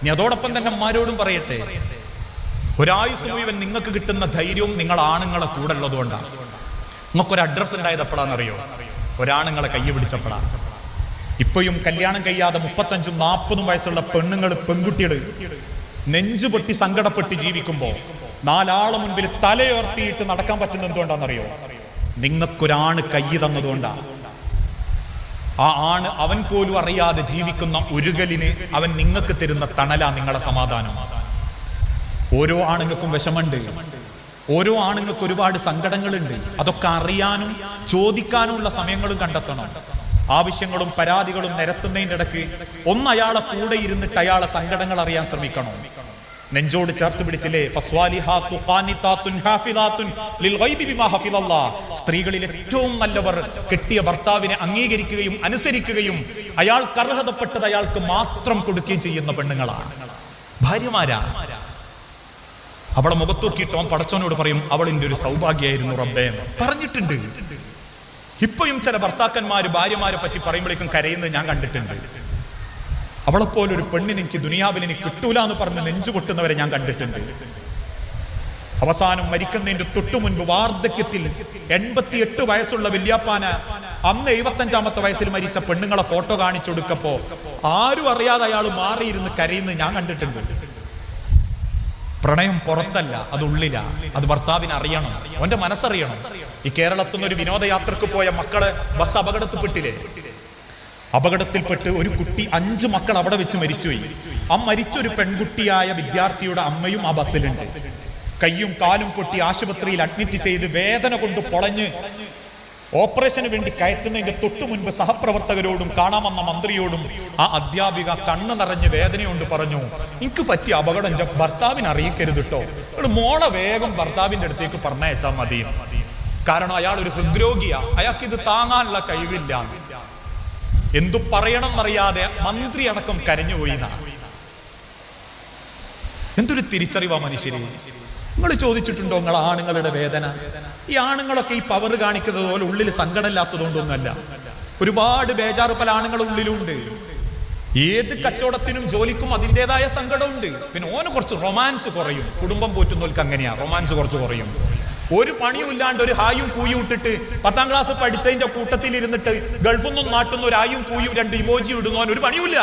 ഇനി അതോടൊപ്പം തന്നെ അമ്മമാരോടും പറയട്ടെ. ഒരായുസ് മുഴുവൻ നിങ്ങൾക്ക് കിട്ടുന്ന ധൈര്യവും നിങ്ങൾ ആണുങ്ങളെ കൂടെ ഉള്ളതുകൊണ്ടാണ് നിങ്ങൾക്കൊരു അഡ്രസ്സ് ഉണ്ടായത് എപ്പോഴാണെന്നറിയോ? ഒരാണുങ്ങളെ കൈ പിടിച്ചപ്പോഴാണ് ഇപ്പോഴും കല്യാണം കഴിയാതെ മുപ്പത്തഞ്ചും നാൽപ്പതും വയസ്സുള്ള പെണ്ണുങ്ങൾ പെൺകുട്ടികൾ നെഞ്ചു പൊട്ടി സങ്കടപ്പെട്ട് ജീവിക്കുമ്പോൾ നാലാളെ മുൻപിൽ തലയുയർത്തിയിട്ട് നടക്കാൻ പറ്റുന്ന എന്തുകൊണ്ടാണെന്നറിയോ? നിങ്ങൾക്കൊരാണ് കൈ തന്നതുകൊണ്ടാണ് ആ ആണ് അവൻ പോലും അറിയാതെ ജീവിക്കുന്ന ഉരുകലിന് അവൻ നിങ്ങൾക്ക് തരുന്ന തണല നിങ്ങളെ സമാധാനം. ഓരോ ആണുങ്ങൾക്കും വിഷമുണ്ട് ഓരോ ആണുങ്ങൾക്ക് ഒരുപാട് സങ്കടങ്ങളുണ്ട്. അതൊക്കെ അറിയാനും ചോദിക്കാനുമുള്ള സമയങ്ങളും കണ്ടെത്തണം. ആവശ്യങ്ങളും പരാതികളും നിരത്തുന്നതിന്റെ ഇടയ്ക്ക് ഒന്ന് അയാളെ കൂടെ ഇരുന്നിട്ട് അയാളെ സങ്കടങ്ങൾ അറിയാൻ ശ്രമിക്കണം. നെഞ്ചോട് ചേർത്ത് പിടിച്ചില്ലേ. സ്ത്രീകളിൽ ഏറ്റവും നല്ലവർ കെട്ടിയ ഭർത്താവിനെ അംഗീകരിക്കുകയും അനുസരിക്കുകയും അയാൾ അർഹതപ്പെട്ടത് അയാൾക്ക് മാത്രം കൊടുക്കുകയും ചെയ്യുന്ന പെണ്ണുങ്ങളാണ്. ഭാര്യമാരാ? അവളെ മുഖത്തൂക്കിയിട്ട് അവൻ പടച്ചവനോട് പറയും അവളിന്റെ ഒരു സൗഭാഗ്യമായിരുന്നു റബ്ബേ. പറഞ്ഞിട്ടുണ്ട്. ഇപ്പോഴും ചില ഭർത്താക്കന്മാര് ഭാര്യമാരെ പറ്റി പറയുമ്പോഴേക്കും കരയുന്നത് ഞാൻ കണ്ടിട്ടുണ്ട്. അവളെപ്പോലെ ഒരു പെണ്ണിന് എനിക്ക് ദുനിയാവിൽ എനിക്ക് കിട്ടൂല എന്ന് പറഞ്ഞ് നെഞ്ചു പൊട്ടുന്നവരെ ഞാൻ കണ്ടിട്ടുണ്ട്. അവസാനം മരിക്കുന്നതിന്റെ തൊട്ടു മുൻപ് വാർദ്ധക്യത്തിൽ എൺപത്തിയെട്ട് വയസ്സുള്ള വല്യാപ്പാന അന്ന് എഴുപത്തഞ്ചാമത്തെ വയസ്സിൽ മരിച്ച പെണ്ണുങ്ങളെ ഫോട്ടോ കാണിച്ചു കൊടുക്കപ്പോ ആരും അറിയാതെ അയാൾ മാറിയിരുന്ന് കരയുന്നത് ഞാൻ കണ്ടിട്ടുണ്ട്. പ്രണയം പുറത്തല്ല അത് ഉള്ളിലാ. അത് ഭർത്താവിനെ അറിയണം. അവന്റെ മനസ്സറിയണം. ഈ കേരളത്തിൽ നിന്ന് ഒരു വിനോദയാത്രക്ക് പോയ മക്കളെ ബസ് അപകടത്തിൽപ്പെട്ടില്ലേ? അപകടത്തിൽപ്പെട്ട് ഒരു കുട്ടി അഞ്ച് മക്കൾ അവിടെ വെച്ച് മരിച്ചുപോയി. ആ മരിച്ച ഒരു പെൺകുട്ടിയായ വിദ്യാർത്ഥിയുടെ അമ്മയും ആ ബസ്സിലുണ്ട്. കയ്യും കാലും പൊട്ടി ആശുപത്രിയിൽ അഡ്മിറ്റ് ചെയ്ത് വേദന കൊണ്ട് പൊളഞ്ഞ് ഓപ്പറേഷന് വേണ്ടി കയറ്റുന്നതിന്റെ തൊട്ടു മുൻപ് സഹപ്രവർത്തകരോടും കാണാമെന്ന മന്ത്രിയോടും ആ അധ്യാപിക കണ്ണു നിറഞ്ഞ് വേദനയുണ്ട് പറഞ്ഞു. എനിക്ക് പറ്റിയ അപകടം എന്റെ ഭർത്താവിന് അറിയിക്കരുത് കേട്ടോ നിങ്ങൾ മോളെ വേഗം ഭർത്താവിന്റെ അടുത്തേക്ക് പറഞ്ഞയച്ചാൽ മതി. കാരണം അയാൾ ഒരു ഹൃദ്രോഗിയാ. അയാൾക്ക് ഇത് താങ്ങാനുള്ള കഴിവില്ല. എന്തു പറയണം എന്നറിയാതെ മന്ത്രി അടക്കം കരഞ്ഞുപോയി എന്തൊരു തിരിച്ചറിവാ മനുഷ്യരെ? നിങ്ങൾ ചോദിച്ചിട്ടുണ്ടോ നിങ്ങൾ ആണുങ്ങളുടെ വേദന? ഈ ആണുങ്ങളൊക്കെ ഈ പവർ കാണിക്കുന്നത് പോലെ ഉള്ളിൽ സങ്കടമില്ലാത്തതുകൊണ്ടൊന്നുമല്ല. ഒരുപാട് ബേജാറ് പല ആണുങ്ങളുടെ ഉള്ളിലുണ്ട്. ഏത് കച്ചവടത്തിനും ജോലിക്കും അതിന്റെതായ സങ്കടമുണ്ട്. പിന്നെ ഓന് കുറച്ച് റൊമാൻസ് കുറയും. കുടുംബം പോറ്റുന്നവർക്ക് അങ്ങനെയാ. റൊമാൻസ് കുറച്ച് കുറയും. ഒരു പണിയും ഇല്ലാണ്ട് ഒരു ഹായും കൂയും ഇട്ടിട്ട് പത്താം ക്ലാസ് പഠിച്ചതിന്റെ കൂട്ടത്തിൽ ഇരുന്നിട്ട് ഗൾഫിൽ നിന്നും നാട്ടുന്ന ഒരു ആയും കൂയും രണ്ട് ഇമോജി ഇടുന്നവൻ ഒരു പണിയുമില്ല.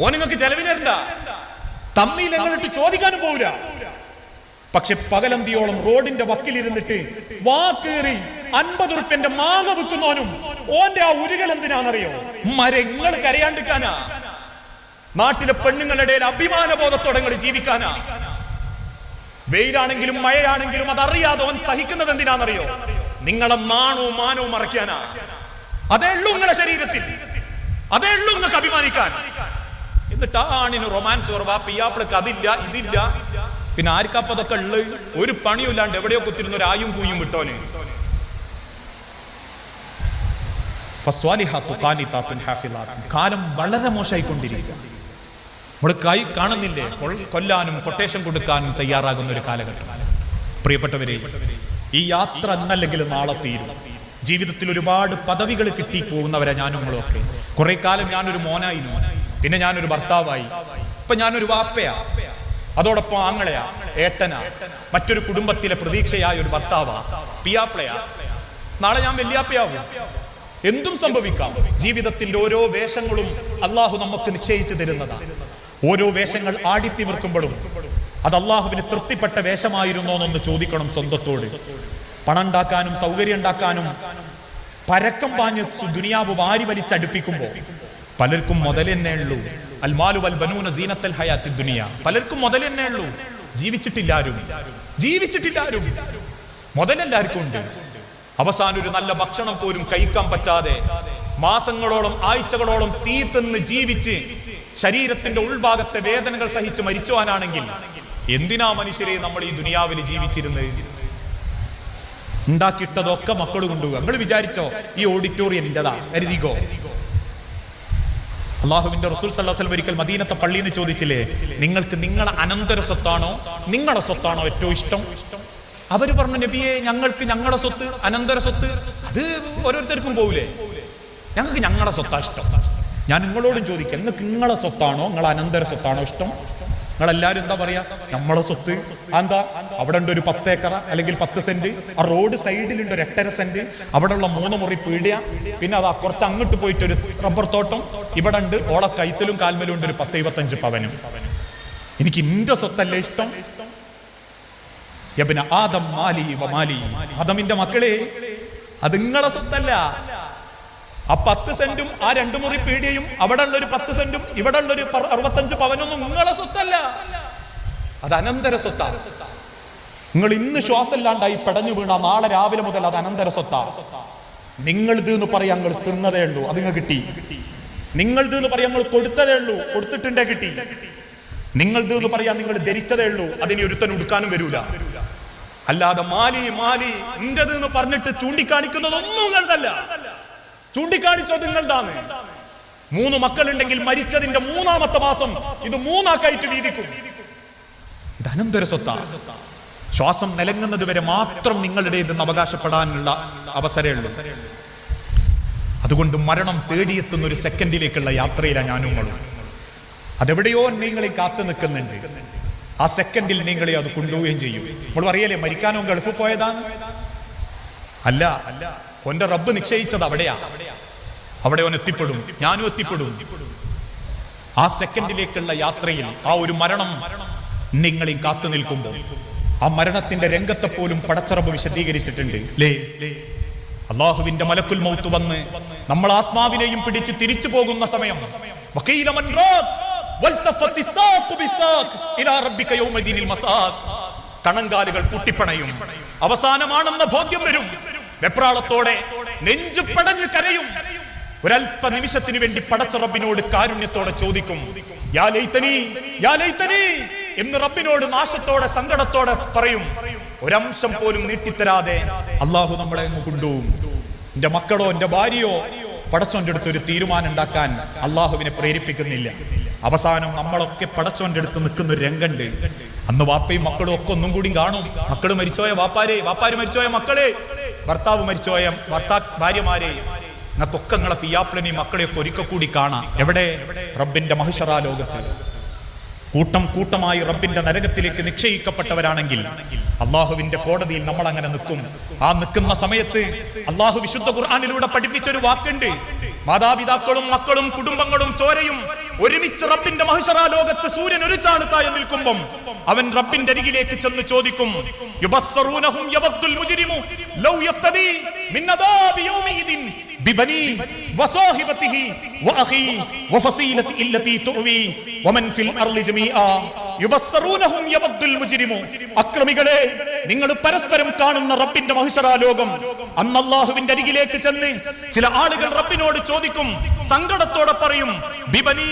ഓൻ നിങ്ങൾക്ക് ചെലവിനരണ്ട തമ്മിയില്ലെന്നിട്ട് ചോദിക്കാനും പോവില്ല. പക്ഷെ പകലന്തിയോളം റോഡിന്റെ വക്കിലിരുന്നിട്ട് വാക്കേറി അൻപത് ഉറുപ്പ്യന്റെ മാങ്ങ വിൽക്കുന്നവനും ഓന്റെ ആ ഉരുകൽ എന്തിനാണെന്നറിയോ? മരങ്ങൾ കരയാണ്ടിക്കാനാ നാട്ടിലെ പെണ്ണുങ്ങളുടെ അഭിമാന ബോധത്തോടെ ജീവിക്കാനാ. വെയിലാണെങ്കിലും മഴയാണെങ്കിലും അതറിയാതെ അവൻ സഹിക്കുന്നത് എന്തിനാണെന്നറിയോ? നിങ്ങളെ നാണവും മാനവും മറയ്ക്കാനാ. അതേ ഉള്ളൂ നിങ്ങളെ ശരീരത്തിൽ. അതേ ഉള്ളൂ നിങ്ങൾക്ക് അഭിമാനിക്കാൻ. എന്നിട്ട് ആ റൊമാൻസ് കുറവാ പിയാപ്പിളക്ക് അതില്ല ഇതില്ല. പിന്നെ ആർക്കപ്പതൊക്കെ ഉള്ളു? ഒരു പണിയില്ലാണ്ട് എവിടെയോ കുത്തിരുന്ന ഒരു ആയും കൂയും വിട്ടോന്. കാലം വളരെ മോശമായിക്കൊണ്ടിരിക്കുക നമ്മൾ കൈ കാണുന്നില്ലേ? കൊല്ലാനും കൊട്ടേഷൻ കൊടുക്കാനും തയ്യാറാകുന്ന ഒരു കാലഘട്ടം. പ്രിയപ്പെട്ടവരെ ഈ യാത്ര എന്നല്ലെങ്കിൽ നാളെ തീരും. ജീവിതത്തിൽ ഒരുപാട് പദവികൾ കിട്ടി പോകുന്നവരെ ഞാനും നിങ്ങളൊക്കെ കുറെ കാലം ഞാനൊരു മോനായിരുന്നു പിന്നെ ഞാനൊരു ഭർത്താവായി. ഇപ്പൊ ഞാനൊരു വാപ്പയാ. അതോടൊപ്പം ആങ്ങളയാ ഏട്ടനാ മറ്റൊരു കുടുംബത്തിലെ പ്രതീക്ഷയായ ഒരു ഭർത്താവാ പിയാപ്പളയാ. നാളെ ഞാൻ വല്യാപ്പയാവും. എന്തും സംഭവിക്കാം. ജീവിതത്തിന്റെ ഓരോ വേഷങ്ങളും അള്ളാഹു നമുക്ക് നിശ്ചയിച്ചു തരുന്നതാണ് ഓരോ വേഷങ്ങൾ ആടിത്തിമിർക്കുമ്പോഴും അത് അള്ളാഹുവിന് തൃപ്തിപ്പെട്ട വേഷമായിരുന്നോ എന്നൊന്ന് ചോദിക്കണം സ്വന്തത്തോട്. പണം ഉണ്ടാക്കാനും സൗകര്യം ഉണ്ടാക്കാനും പരക്കം പാഞ്ഞ് ദുനിയാവ് വാരി വലിച്ചടുപ്പിക്കുമ്പോൾ പലർക്കും മുതൽ തന്നെ ഉള്ളൂ. അൽമാലു വൽ ബനൂന സീനത്തൽ ഹയാത്തി ദുനിയ. പലർക്കും മുതൽ തന്നെ ഉള്ളൂ. ജീവിച്ചിട്ടില്ലാരും. ജീവിച്ചിട്ടില്ലാരും. മുതലെല്ലാവർക്കും ഉണ്ട്. അവസാനം ഒരു നല്ല ഭക്ഷണം പോലും കഴിക്കാൻ പറ്റാതെ മാസങ്ങളോളം ആഴ്ചകളോളം തീ തിന്ന് ജീവിച്ച് ശരീരത്തിന്റെ ഉൾഭാഗത്തെ വേദനകൾ സഹിച്ച് മരിച്ചുവാനാണെങ്കിൽ എന്തിനാ മനുഷ്യരെ നമ്മൾ ഈ ദുനിയാവിൽ ജീവിച്ചിരുന്നത്? ഉണ്ടാക്കിയിട്ടതൊക്കെ മക്കൾ കൊണ്ടുപോകുക നിങ്ങൾ വിചാരിച്ചോ ഈ ഓഡിറ്റോറിയം എന്റേതാ കരുതിക്കോ? അള്ളാഹുവിന്റെ റസൂൽ സല്ലാസ്ലം ഒരിക്കൽ മദീനത്തെ പള്ളിയിൽ നിന്ന് ചോദിച്ചില്ലേ നിങ്ങൾക്ക് നിങ്ങളെ അനന്തര സ്വത്താണോ? നിങ്ങളുടെ സ്വത്താണോ ഏറ്റവും ഇഷ്ടം? അവർ പറഞ്ഞു നബിയെ ഞങ്ങൾക്ക് ഞങ്ങളുടെ സ്വത്ത് അനന്തര സ്വത്ത്. അത് ഓരോരുത്തർക്കും പോവില്ലേ? ഞങ്ങൾക്ക് ഞങ്ങളുടെ സ്വത്താ ഇഷ്ടം. ഞാൻ നിങ്ങളോടും ചോദിക്കാം നിങ്ങൾക്ക് നിങ്ങളെ സ്വത്താണോ? നിങ്ങളെ അനന്തര സ്വത്താണോ ഇഷ്ടം? നിങ്ങൾ നിങ്ങളെല്ലാവരും എന്താ പറയാ? നമ്മളെ സ്വത്ത്. എന്താ അവിടെ ഉണ്ട് ഒരു പത്ത് ഏക്കറ അല്ലെങ്കിൽ പത്ത് സെന്റ്. ആ റോഡ് സൈഡിലുണ്ട് ഒരു എട്ടര സെന്റ്. അവിടെ ഉള്ള മൂന്ന് മുറി പീടിയ. പിന്നെ അതാ കുറച്ച് അങ്ങോട്ട് പോയിട്ട് ഒരു റബ്ബർ തോട്ടം. ഇവിടെ ഉണ്ട് ഓളെ കൈത്തലും കാൽമലും ഉണ്ട് ഒരു പത്ത് ഇരുപത്തഞ്ച് പവനും. എനിക്ക് ഇന്റെ സ്വത്തല്ലേ ഇഷ്ടം? യബിന ആദം മാലി മാലി. ആദമിന്റെ മക്കളെ അത് നിങ്ങളെ സ്വത്തല്ല. ആ പത്ത് സെന്റും ആ രണ്ടു മുറി പീടിയയും അവിടെ ഉള്ള ഒരു പത്ത് സെന്റും ഇവിടെ ഉള്ള ഒരു അറുപത്തഞ്ച് പവനൊന്നും നിങ്ങളെ സ്വത്തല്ല. അത് അനന്തര സ്വത്താണ് നിങ്ങൾ ഇന്ന് ശ്വാസമില്ലാണ്ടായി പെടഞ്ഞു വീണ നാളെ രാവിലെ മുതൽ അത് അനന്തര സ്വത്താണ് നിങ്ങൾ ഇത് എന്ന് പറയാൻ നിങ്ങൾ തിന്നതേ ഉള്ളൂ. അത് കിട്ടി. നിങ്ങൾ ഇത് എന്ന് പറയാൻ നിങ്ങൾ കൊടുത്തതേ ഉള്ളൂ. കൊടുത്തിട്ടുണ്ടേ കിട്ടി. നിങ്ങൾ ഇത് എന്ന് പറയാൻ നിങ്ങൾ ധരിച്ചതേ ഉള്ളൂ. അതിനി ഒരുത്തൻ ഉടുക്കാനും വരൂല. അല്ലാതെ മാലി മാലി നിന്റെ പറഞ്ഞിട്ട് ചൂണ്ടിക്കാണിക്കുന്നതൊന്നും നിങ്ങളതല്ല ചൂണ്ടിക്കാണിച്ചത് നിങ്ങളതാണ് മൂന്ന് മക്കളുണ്ടെങ്കിൽ മരിച്ചതിന്റെ മൂന്നാമത്തെ മാസം ഇത് മൂന്നാക്കായിട്ട് വീതിക്കും. ഇത് അനന്തര സ്വത്ത. ശ്വാസം നിലങ്ങുന്നത് വരെ മാത്രം നിങ്ങളുടെ നിങ്ങളുടേതെന്ന് അവകാശപ്പെടാനുള്ള അവസരമുള്ളൂ. അതുകൊണ്ട് മരണം തേടിയെത്തുന്ന ഒരു സെക്കൻഡിലേക്കുള്ള യാത്രയിലാണ് ഞാനും നിങ്ങളും അതെവിടെയോ നിങ്ങളെ കാത്തു നിൽക്കുന്നുണ്ട്. ആ സെക്കൻഡിൽ നിങ്ങളെ അത് കൊണ്ടുപോവുകയും ചെയ്യും. നമ്മൾ അറിയാലേ മരിക്കാനോ ഗൾഫ് പോയതാണ്? അല്ല അല്ല. ഓന്റെ റബ്ബ് നിശ്ചയിച്ചത് അവിടെയാ. അവിടെ ഓൻ എത്തിപ്പെടും ഞാനും എത്തിപ്പെടും. ആ സെക്കൻഡിലേക്കുള്ള യാത്രയിൽ ആ ഒരു മരണം നിങ്ങളീ കാത്തു നിൽക്കുമ്പോൾ ആ മരണത്തിന്റെ രംഗത്തെ പോലും പടച്ചറബ് വിശദീകരിച്ചിട്ടുണ്ട്. അള്ളാഹുവിന്റെ മലക്കുൽ മൗത്ത് വന്ന് നമ്മൾ ആത്മാവിനെയും പിടിച്ച് തിരിച്ചു പോകുന്ന സമയം. കണങ്കാലുകൾ പൊട്ടിപ്പണയും അവസാനമാണെന്ന ബോധ്യം വരും. വെപ്രാളത്തോടെ നെഞ്ചു പടഞ്ഞു കരയും. ഒരല്പ നിമിഷത്തിനു വേണ്ടി പടച്ച റബ്ബിനോട് കാരുണ്യത്തോടെ ചോദിക്കും യാ യാ എന്ന് റബ്ബിനോട് നാശത്തോടെ സങ്കടത്തോടെ പറയും. ഒരംശം പോലും നീട്ടിത്തരാതെ അള്ളാഹു നമ്മളെ അങ്ങ് കൊണ്ടുപോകും എന്റെ മക്കളോ എന്റെ ഭാര്യയോ പടച്ചോന്റെ അടുത്ത് ഒരു തീരുമാനം ഉണ്ടാക്കാൻ അള്ളാഹുവിനെ പ്രേരിപ്പിക്കുന്നില്ല. അവസാനം നമ്മളൊക്കെ പടച്ചോന്റെ അടുത്ത് നിൽക്കുന്ന ഒരു രംഗണ്ട് അന്ന് വാപ്പയും മക്കളും ഒക്കെ ഒന്നും കൂടി കാണും. മക്കൾ മരിച്ചോയ വാപ്പാരെ വാപ്പാര് മരിച്ചോയ മക്കളെ. ഭർത്താവ് മരിച്ചോയ ഭർത്താ ഭാര്യമാരെയും എന്നാ തൊക്കങ്ങളെ പിയാപ്പിളിനെയും മക്കളെയൊക്കെ ഒരിക്കൽ കൂടി കാണാം. എവിടെ? റബ്ബിന്റെ മഹിഷറാ ലോകത്ത്. കൂട്ടം കൂട്ടമായി റബ്ബിന്റെ നരകത്തിലേക്ക് നിക്ഷയിക്കപ്പെട്ടവരാണെങ്കിൽ അള്ളാഹുവിന്റെ കോടതിയിൽ നമ്മൾ അങ്ങനെ നിൽക്കും. ആ നിൽക്കുന്ന സമയത്ത് അള്ളാഹു വിശുദ്ധ ഖുർആാനിലൂടെ പഠിപ്പിച്ചൊരു വാക്കുണ്ട്. മാതാപിതാക്കളും മക്കളും കുടുംബങ്ങളും ചോരയും ഒരുമിച്ച് റബ്ബിന്റെ മഹിഷറാ ലോകത്ത് സൂര്യൻ ഒരു ചാണത്തായി നിൽക്കുമ്പം അവൻ റബ്ബിന്റെ അരികിലേക്ക് ചെന്ന് ചോദിക്കും യുബസ്സറൂനഹും യവദ്ദുൽ മുജ്രിമു ലൗ യഫ്തദി മിൻ അദാബി യൗമിഇദിൻ ببنيه وصاحبته وأخيه وفصيلته التي تؤوي ومن في الأرض جميعا യുബസ്സറൂനഹും യവദ്ദുൽ മുജ്രിമു അക്രമികളെ നിങ്ങൾ പരസ്പരം കാണുന്ന റബ്ബിന്റെ മഹിഷരാലോകം അന്ന് അരികിലേക്ക് ചെന്ന് ചില ആളുകൾ റബ്ബിനോട് ചോദിക്കും സങ്കടത്തോടെ പറയും ബിബനി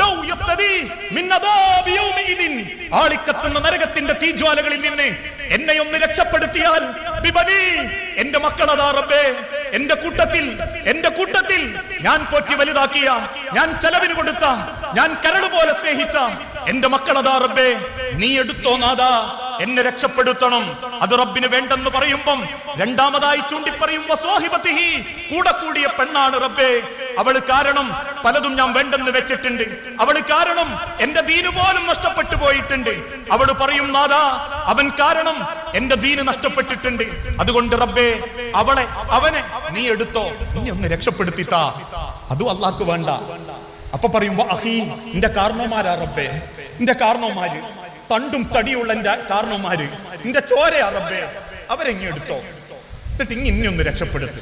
ലൗ യഫ്തദി ആളിക്കത്തുന്ന നരകത്തിന്റെ തീജ്വാലകളിൽ നിന്ന് എന്നെ ഒന്ന് രക്ഷപ്പെടുത്തിയാൽ ബിബനി എന്റെ മക്കളതാ റബ്ബേ എന്റെ കൂട്ടത്തിൽ എന്റെ ഞാൻ പോറ്റി വലുതാക്കിയ ഞാൻ ചെലവിന് കൊടുത്ത ഞാൻ കരട് പോലെ സ്നേഹിച്ച എന്റെ മക്കളതാ റബ്ബേ നീ എടുത്തോ നാദാ എന്നെ രക്ഷപ്പെടുത്തണം. അത് റബ്ബിന് വേണ്ടെന്ന് പറയുമ്പം രണ്ടാമതായി ചൂണ്ടിപ്പറയും വസ്വാഹിബത്തിഹി. കൂടെ കൂടിയ പെണ്ണാണ് റബ്ബേ. അവൾ കാരണം പലതും ഞാൻ വേണ്ടെന്ന് വെച്ചിട്ടുണ്ട്. അവൾ കാരണം എന്റെ ദീന് പോലും നഷ്ടപ്പെട്ടു പോയിട്ടുണ്ട്. അവൾ പറയും നാദാ അവൻ കാരണം എന്റെ ദീന് നഷ്ടപ്പെട്ടിട്ടുണ്ട്. അതുകൊണ്ട് റബ്ബേ അവളെ അവനെ നീ എടുത്തോ. നീ ഒന്ന് രക്ഷപ്പെടുത്തിത്താ അതും അള്ളാക്ക് വേണ്ട. അപ്പൊ പറയുമ്പോ അഹീ നിന്റെ കാരണമാരാ റബ്ബേ. നിന്റെ കാരണവന്മാര്. തണ്ടും തടിയുള്ള എന്റെ കാരണവന്മാര്. എന്റെ ചോരയാ റബ്ബേ. അവരെങ്ങി എടുത്തോ? എന്നിട്ട് ഇങ്ങ ഇനി ഒന്ന് രക്ഷപ്പെടുത്തു.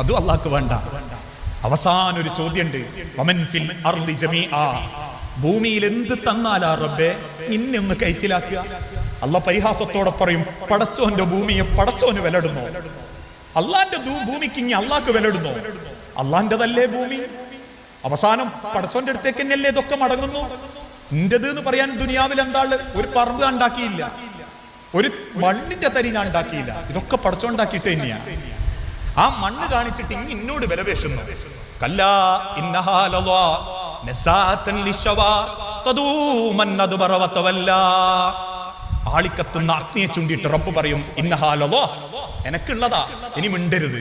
അതും അള്ളാഹ്ക്ക് വേണ്ട. അവസാന ഒരു ചോദ്യമുണ്ട് വമൻ ഫിൽ ഭൂമിയിൽ എന്ത് തന്നാലാ റബ്ബേ? ഇന്നെ ഒന്ന് കഴിച്ചിലാക്കുക അല്ല പരിഹാസത്തോടെ പറയും പടച്ചോന്റെ ഭൂമിയെ പടച്ചോന് വിലടുന്നോ? അള്ളാന്റെ ഭൂമിക്ക് ഇനി അള്ളാഹ്ക്ക് വിലടുന്നോ? അള്ളാന്റെതല്ലേ ഭൂമി? അവസാനം പടച്ചോന്റെ അടുത്തേക്ക് തന്നെയല്ലേ ഇതൊക്കെ മടങ്ങുന്നു? നിന്റേത് എന്ന് പറയാൻ ദുനിയാവിൽ എന്താണ് ഒരു പറമ്പ് ഉണ്ടാക്കിയില്ല. ഒരു മണ്ണിന്റെ തരി ഞാൻ ഉണ്ടാക്കിയില്ല. ഇതൊക്കെ പടച്ചോണ്ടാക്കിയിട്ട് തന്നെയാ. ആ മണ്ണ് കാണിച്ചിട്ട് ഇങ്ങ് ഇന്നോട് വതവല്ലാ. ആളിക്കത്തുന്ന അഗ്നിയെ ചൂണ്ടിയിട്ട് റബ്ബ് പറയും ഇന്നഹാലോ എനക്കുള്ളതാ ഇനി മിണ്ടരുത്.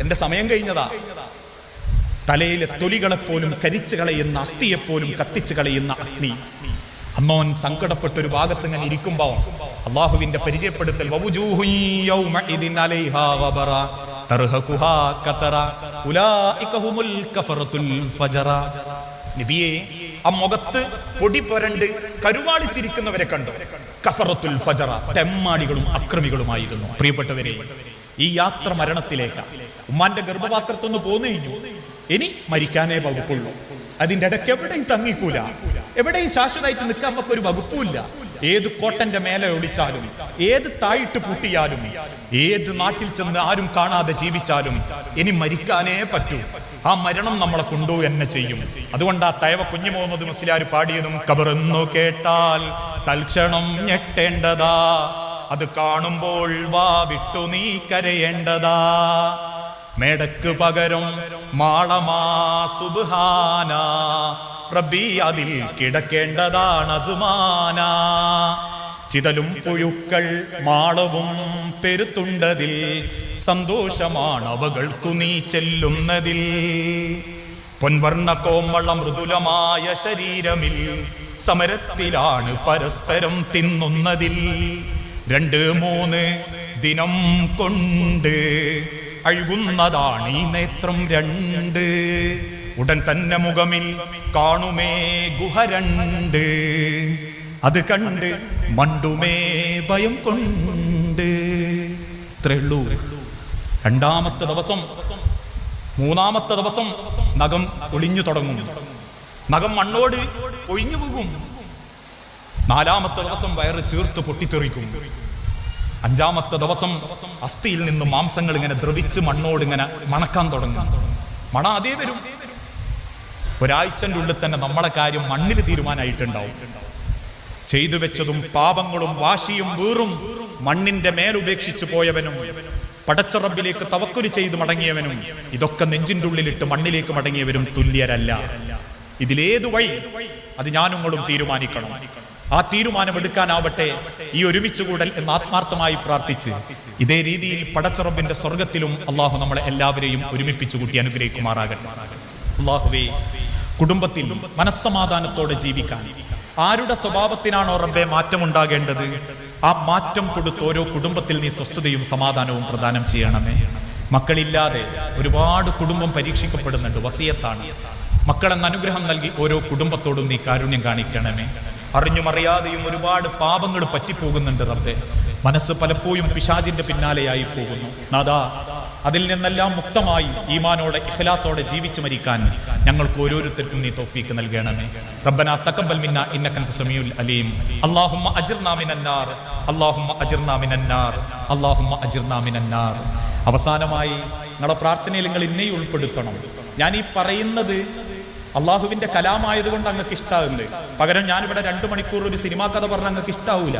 എന്റെ സമയം കഴിഞ്ഞതാ. തലയിലെ തൊലികളെപ്പോലും കരിച്ചു കളയുന്ന അസ്ഥിയെപ്പോലും കത്തിച്ചു കളയുന്ന അഗ്നി. അമ്മോൻ സങ്കടപ്പെട്ട ഒരു ഭാഗത്ത് ഇങ്ങനെ ഇരിക്കുമ്പോ അള്ളാഹുവിന്റെ പരിചയപ്പെടുത്തൽ നബിയെ ആ മുഖത്ത് പൊടി പുരണ്ട് കരുവാളിച്ചിരിക്കുന്നവരെ കണ്ടു? കഫറത്തുൽ ഫജറ തെമ്മാടികളും അക്രമികളുമായിരുന്നു. പ്രിയപ്പെട്ടവരെ ഈ യാത്ര മരണത്തിലേക്ക്. ഉമ്മാന്റെ ഗർഭപാത്രത്തൊന്ന് പോന്നു കഴിഞ്ഞു ഇനി മരിക്കാനേ വകുപ്പുള്ളൂ. അതിന്റെ ഇടയ്ക്ക് എവിടെയും തങ്ങിക്കൂല. എവിടെയും ശാശ്വതമായിട്ട് നിൽക്കാൻ നമുക്ക് ഒരു വകുപ്പുമില്ല. ഏത് കോട്ടന്റെ മേലെ ഒളിച്ചാലും ഏത് തായിട്ട് പൂട്ടിയാലും ഏത് നാട്ടിൽ ചെന്ന് ആരും കാണാതെ ജീവിച്ചാലും ഇനി മരിക്കാനേ പറ്റൂ. ആ മരണം നമ്മളെ കൊണ്ടു എന്നെ ചെയ്യും. അതുകൊണ്ട് ആ തയവ കുഞ്ഞു മുഹമ്മദ് മുസ്ലിയാർ പാടിയതും കബറെന്നു കേട്ടാൽ തൽക്ഷണം ഞെട്ടേണ്ടതാ. അത് കാണുമ്പോൾ വാ വിട്ടു നീ കരയേണ്ടതാ. മേടക്ക് പകരം മാളമാ സുബാന റബ്ബി അതിൽ കിടക്കേണ്ടതാണ് അസുമാന. ചിതലും പുഴുക്കൾ മാളവും പെരുത്തുണ്ടതിൽ സന്തോഷമാണ് അവകൾക്കു നീ ചെല്ലുന്നതിൽ. പൊൻവർണ കോമള മൃദുലമായ ശരീരമിൽ സമരത്തിലാണ് പരസ്പരം തിന്നുന്നതിൽ. രണ്ട് മൂന്ന് ദിനം കൊണ്ട് അഴുകുന്നതാണ് ഈ നേത്രം രണ്ട്. ഉടൻ തന്നെ മുഖമിൽ കാണുമേ ഗുഹ രണ്ട്. അത് കണ്ട് മണ്ടുമേ ഭയം കൊണ്ട്. ഇത്രയുള്ളൂ രണ്ടാമത്തെ ദിവസം മൂന്നാമത്തെ ദിവസം നഖം ഒളിഞ്ഞു തുടങ്ങും. നഖം മണ്ണോട് ഒഴിഞ്ഞു പോകും. നാലാമത്തെ ദിവസം വയറ് ചേർത്ത് പൊട്ടിത്തെറിക്കും. അഞ്ചാമത്തെ ദിവസം അസ്ഥിയിൽ നിന്ന് മാംസങ്ങൾ ഇങ്ങനെ ദ്രവിച്ച് മണ്ണോട് ഇങ്ങനെ മണക്കാൻ തുടങ്ങും. മണ അതേ വരും. ഒരാഴ്ചന്റെ ഉള്ളിൽ തന്നെ നമ്മളെ കാര്യം മണ്ണിൽ തീരുമാനമായിട്ടുണ്ടാവും. ചെയ്തു വെച്ചതും പാപങ്ങളും വാശിയും വീറും മണ്ണിന്റെ മേലുപേക്ഷിച്ചു പോയവനും പടച്ചറബിലേക്ക് തവക്കുരി ചെയ്ത് മടങ്ങിയവനും ഇതൊക്കെ നെഞ്ചിന്റെ ഉള്ളിലിട്ട് മണ്ണിലേക്ക് മടങ്ങിയവരും തുല്യരല്ല. ഇതിലേതു വഴി? അത് ഞാനുങ്ങളും തീരുമാനിക്കണം. ആ തീരുമാനമെടുക്കാനാവട്ടെ ഈ ഒരുമിച്ച് കൂടൽ എന്ന് ആത്മാർത്ഥമായി പ്രാർത്ഥിച്ച് ഇതേ രീതിയിൽ പടച്ചറബിന്റെ സ്വർഗത്തിലും അള്ളാഹു നമ്മളെ എല്ലാവരെയും ഒരുമിപ്പിച്ചു കൂട്ടി അനുഗ്രഹിക്കുമാറാകട്ടെ. അള്ളാഹുവേ കുടുംബത്തിൽ മനസ്സമാധാനത്തോടെ ജീവിക്കാൻ ആരുടെ സ്വഭാവത്തിനാണോ റബ്ബെ മാറ്റമുണ്ടാകേണ്ടത്? ആ മാറ്റം കൊടുത്ത് ഓരോ കുടുംബത്തിൽ നീ സ്വസ്ഥതയും സമാധാനവും പ്രദാനം ചെയ്യണമേ. മക്കളില്ലാതെ ഒരുപാട് കുടുംബം പരീക്ഷിക്കപ്പെടുന്നുണ്ട് വസിയത്താണ്. മക്കളെന്ന അനുഗ്രഹം നൽകി ഓരോ കുടുംബത്തോടും നീ കാരുണ്യം കാണിക്കണമേ. അറിഞ്ഞും അറിയാതെയും ഒരുപാട് പാപങ്ങൾ പറ്റിപ്പോകുന്നുണ്ട് റബ്ബെ. മനസ്സ് പലപ്പോഴും പിശാജിന്റെ പിന്നാലെയായി പോകുന്നു. നാദാ അതിൽ നിന്നെല്ലാം മുക്തമായി ഈമാനോടെ ഇഖ്ലാസോടെ ജീവിച്ചു മരിക്കാൻ ഞങ്ങൾക്ക് ഓരോരുത്തർക്കും നീ തോഫീക്ക് നൽകണമേ. റബ്ബന തക്കബൽ മിന്ന ഇന്നക അൻത സമീഉൽ അലീം. അല്ലാഹുമ്മ അജിർനാ മിനന്നാർ അല്ലാഹുമ്മ അജിർനാ മിനന്നാർ അല്ലാഹുമ്മ അജിർനാ മിനന്നാർ അവസാനമായി നിങ്ങളെ പ്രാർത്ഥനയിൽ നിങ്ങൾ ഇന്നേ ഉൾപ്പെടുത്തണം. ഞാൻ ഈ പറയുന്നത് അള്ളാഹുവിന്റെ കലാമായതുകൊണ്ട് അങ്ങക്ക് ഇഷ്ടാവുന്നത്. പകരം ഞാനിവിടെ രണ്ടു മണിക്കൂർ ഒരു സിനിമാ കഥ പറഞ്ഞ അങ്ങക്ക് ഇഷ്ടാവൂല.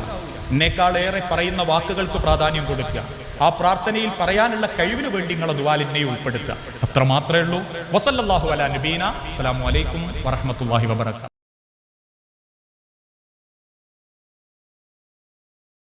ഏറെ പറയുന്ന വാക്കുകൾക്ക് പ്രാധാന്യം കൊടുക്കുക. ആ പ്രാർത്ഥനയിൽ പറയാനുള്ള കഴിവിന് വേണ്ടി നിങ്ങൾ ദുവാലിനെ ഉൾപ്പെടുത്തുക. അത്ര മാത്രമേ ഉള്ളൂ. വസല്ലാഹു അല നബീന. അസ്സലാമു അലൈക്കും വറഹമത്തല്ലാഹി വബർക്കാത്തു